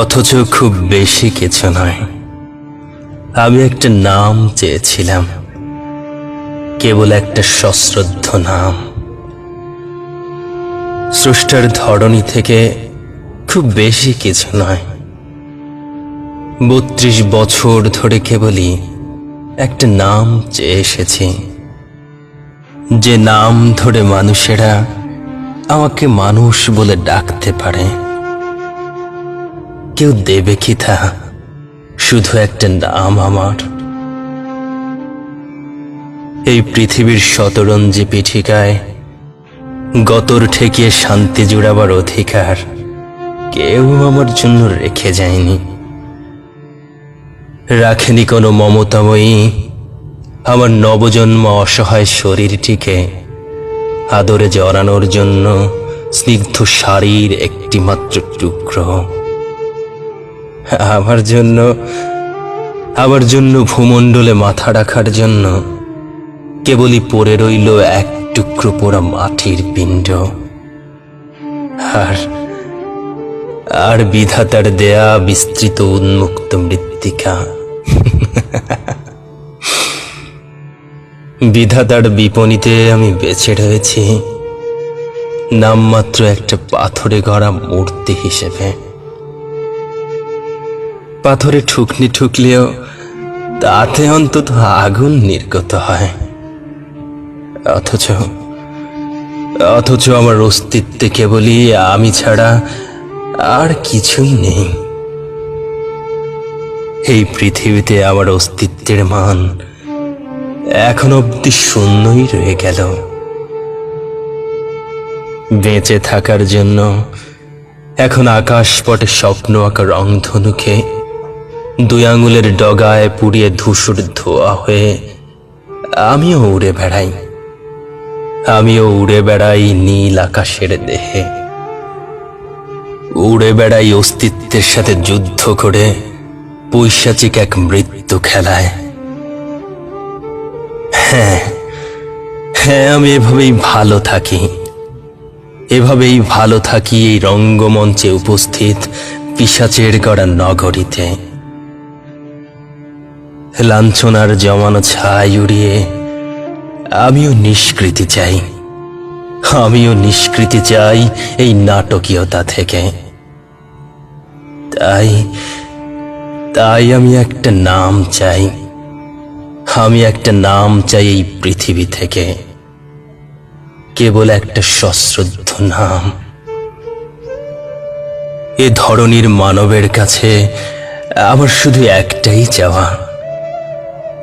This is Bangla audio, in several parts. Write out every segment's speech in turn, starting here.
অথচ খুব বেশি কিছু নয়। আমি একটা নাম চেয়েছিলাম। কেবল একটা সশ্রদ্ধ নাম। স্রষ্টার ধরনী থেকে খুব বেশি কিছু নয়। বত্রিশ বছর ধরে কেবলই একটা নাম চেয়ে এসেছি। যে নাম ধরে মানুষেরা আমাকে মানুষ বলে ডাকতে পারে। কেউ দেবে কি তা? শুধু একটা নাম আমার। এই পৃথিবীর শতরঞ্জি পিঠিকায় গতর ঠেকিয়ে শান্তি জুড়াবার অধিকার কেউ আমার জন্য রেখে যায়নি। রাখেনি কোনো মমতাময়ী, আমার নবজন্ম অসহায় শরীরটিকে আদরে জড়ানোর জন্য স্নিগ্ধ শাড়ির একটি মাত্র টুকরো। আমার জন্য আমার জন্য ভূমণ্ডলে মাথা রাখার জন্য কেবলই পড়ে রইল এক টুকরো পোড়া মাটির পিণ্ড। আর আর বিধাতার দেয়া বিস্তৃত উন্মুক্ত মৃত্তিকা। বিধাতার বিপণীতে আমি বেঁচে রয়েছি। নামমাত্র একটা পাথরে গড়া মূর্তি হিসেবে। পাথরে ঠুকনি ঠুকলেও তাতে অন্তত আগুন নির্গত হয়। অথচ অথচ আমার অস্তিত্বে কেবলই আমি ছাড়া আর কিছুই নেই। এই পৃথিবীতে আমার অস্তিত্বের মান এখন অব্দি শূন্যই রয়ে গেল। বেঁচে থাকার জন্য এখন আকাশ পটে স্বপ্ন আঁকা রংধনুকে দুই আঙুলের ডগায় পুড়িয়ে ধূসর ধোয়া হয়ে আমিও উড়ে বেড়াই। আমিও উড়ে বেড়াই নীল আকাশের দেহে। উড়ে বেড়াই অস্তিত্বের সাথে যুদ্ধ করে পৈশাচিক এক মৃত্যু খেলায়। হ্যাঁ হ্যাঁ আমি এভাবেই ভালো থাকি। এভাবেই ভালো থাকি এই রঙ্গমঞ্চে উপস্থিত পিসাচের গড়া নগরীতে। লাঞ্ছনার জমানো ছাই উড়িয়ে আমিও নিষ্কৃতি চাই। আমিও নিষ্কৃতি চাই এই নাটকীয়তা থেকে। তাই তাই আমি একটা নাম চাই। আমি একটা নাম চাই এই পৃথিবী থেকে। কেবল একটা সশ্রদ্ধ নাম। এ ধরনীর মানবের কাছে আমার শুধু একটাই চাওয়া।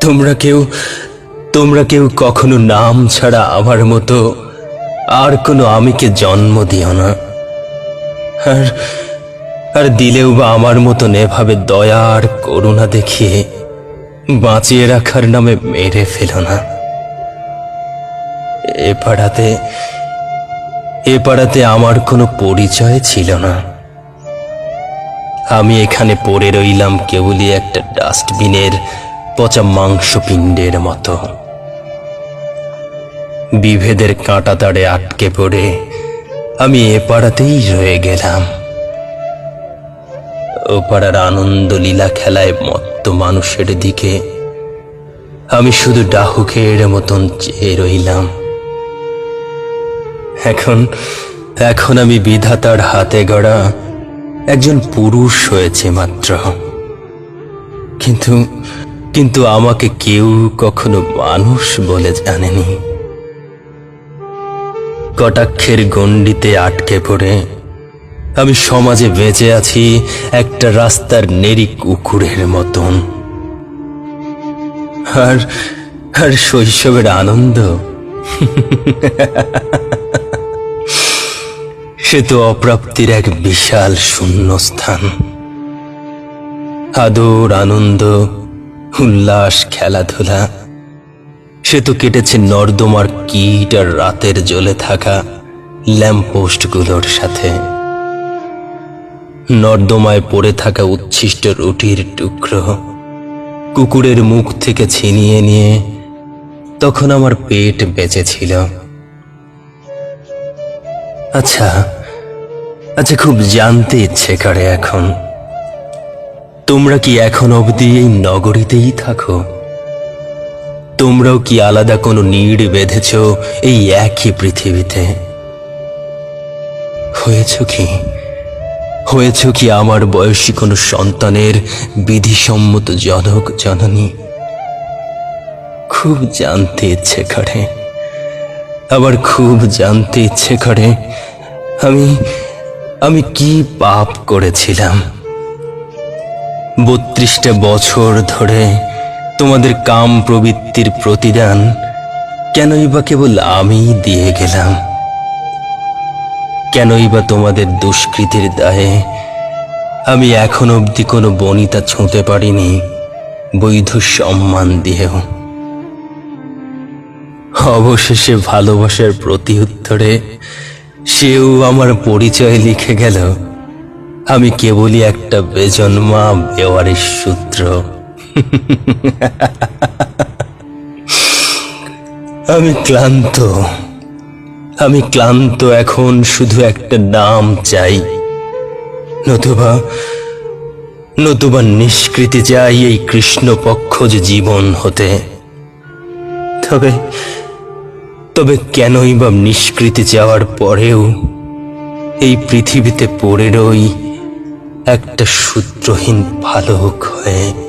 তোমরা কেউ তোমরা কেউ কখনো নাম ছাড়া আমার মতো আর কোনো আমিকে জন্ম দিও না। আর আর দিলেও বা আমার মতন এভাবে দয়া আর করুণা দেখিয়ে বাঁচিয়ে রাখার নামে মেরে ফেল না। এ পাড়াতে এ পাড়াতে আমার কোনো পরিচয় ছিল না। আমি এখানে পড়ে রইলাম কেবলই একটা ডাস্টবিনের পচা মাংসপিণ্ডের মতো। বিভেদের কাঁটা তাড়ে আটকে পড়ে আমি এ পাড়াতেই রয়ে গেলাম। ও পাড়ার আনন্দ লীলা খেলায় মত্ত মানুষের দিকে আমি শুধু ডাহুকের মতন চেয়ে রইলাম। এখন এখন আমি বিধাতার হাতে গড়া একজন পুরুষ হয়েছে মাত্র। কিন্তু কিন্তু আমাকে কেউ কখনো মানুষ বলে জানেনি। কটাক্ষের গণ্ডিতে আটকে পড়ে আমি সমাজে বেঁচে আছি একটা রাস্তার নেরি কুকুরের মতন। আর আর শৈশবের আনন্দ। সে তো অপ্রাপ্তির এক বিশাল শূন্যস্থান। আদর, আনন্দ উল্লাস খেলাধুলা। সে তো কেটেছে নর্দমার কীট আর রাতের জ্বলে থাকা ল্যাম্পপোস্টগুলোর সাথে। নর্দমায় পড়ে থাকা উচ্ছিষ্ট রুটির টুকরো কুকুরের মুখ থেকে ছিনিয়ে নিয়ে তখন আমার পেট বেঁচেছিল। আচ্ছা আচ্ছা খুব জানতে ইচ্ছে করে এখন। তোমরা কি এখন অবধি এই নগরীতেই থাকো? তোমরাও কি আলাদা কোনো নিড় বেঁধেছ এই একই পৃথিবীতে? হয়েছ কি? হয়েছ কি আমার বয়সী কোনো সন্তানের বিধিসম্মত জনক, জননী? খুব জানতে ইচ্ছে করে। আবার খুব জানতে ইচ্ছে করে আমি আমি কি পাপ করেছিলাম? বত্রিশটা বছর ধরে তোমাদের কাম প্রবৃত্তির প্রতিদান কেনই বা কেবল আমি দিয়ে গেলাম? কেনই বা তোমাদের দুষ্কৃতির দায়ে আমি এখন অবধি কোনো বনিতা ছুঁতে পারিনি, বৈধ সম্মান দিয়েও। অবশেষে ভালোবাসার প্রতি উত্তরে সেও আমার পরিচয় লিখে গেল। আমি কেবলই একটা বেজন্মা বেওয়ারির সূত্র। আমি ক্লান্ত। আমি ক্লান্ত এখন শুধু একটা নাম চাই। নতুবা নতুবা নিষ্কৃতি চাই এই কৃষ্ণপক্ষ যে জীবন হতে। তবে তবে কেনই বা নিষ্কৃতি যাওয়ার পরেও এই পৃথিবীতে পড়ে রই একটা সূত্রহীন ভালুক হয়ে